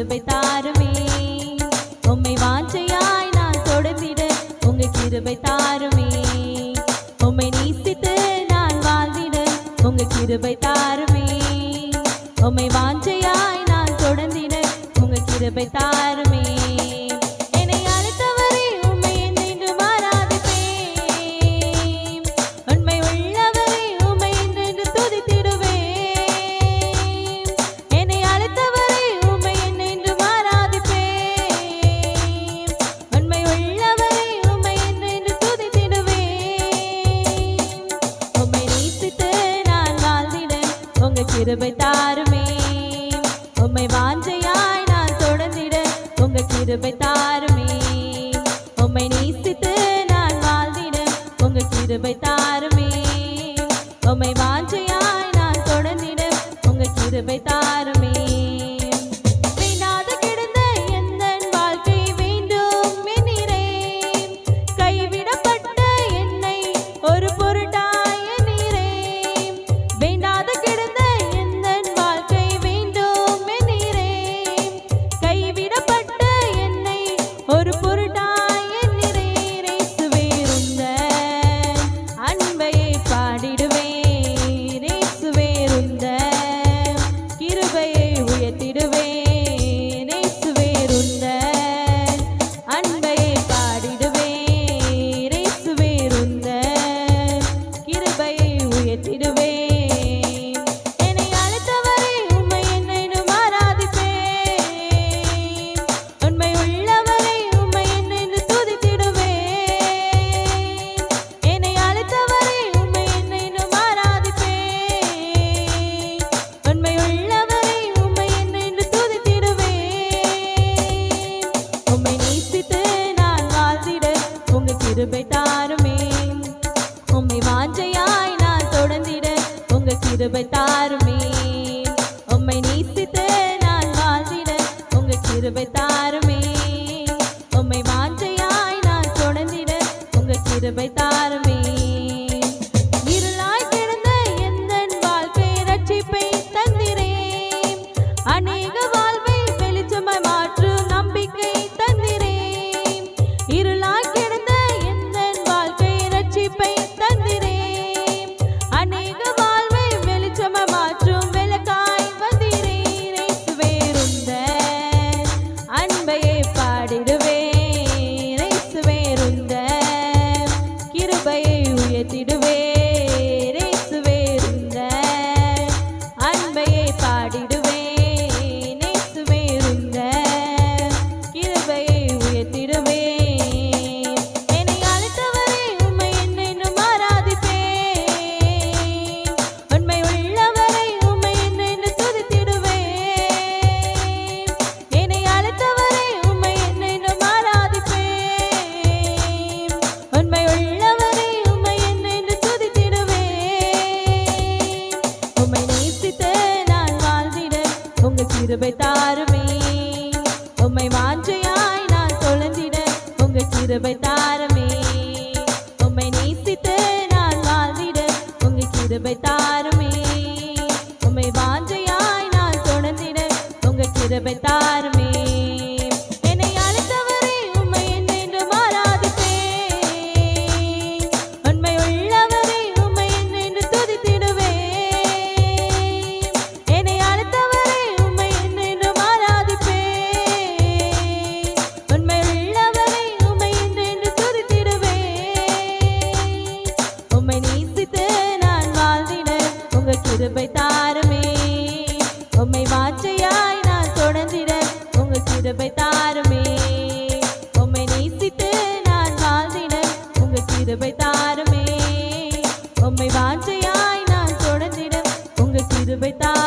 கிருபை தாருமே. உம்மை வாஞ்சையாய் நான் தொடர்ந்திட உங்க கிருபை தாருமே. உம்மை நீசித்து நான் வாழ்ந்திட உங்க கிருபை தாருமே. உம்மை வாஞ்சையாய் நான் தொடர்ந்திட உங்க கிருபை தாருமே. கிருபை தாருமே. உம்மை நேசித்து நான் வாழ்ந்திட உங்க கிருபை தாருமே. உம்மை தாருமே உம்மை வாஞ்சையாய் நான் தொடர்ந்திட உங்க கிருபை தாருமே. உம்மை நேசித்து நான் வாழ்ந்திட உங்க கிருபை தாருமே. உம்மை வாஞ்சையாய் நான் தொடர்ந்திட உங்க கிருபை தாருமே. இருளாய் அநேக வாழ்வை வெளிச்சமை மாற்று நம்பிக்கை தந்திரேன். இருள் கிருபையை உயர்த்திடுவே உங்க கிருபை தாருமே. உம்மை வாஞ்சையாய் நான் தொலைந்திட உங்க கிருபை தாருமே. உம்மை நேசித்து நான் வாழ்ந்திட உங்க கிருபை தாரு கிருபை தாருமே. உம்மை நேசித்து நான் வாழ்ந்திட உங்க கிருபை தாருமே. உம்மை வாஞ்சையாய் நான் தொடர்ந்திட உங்க கிருபை தாரு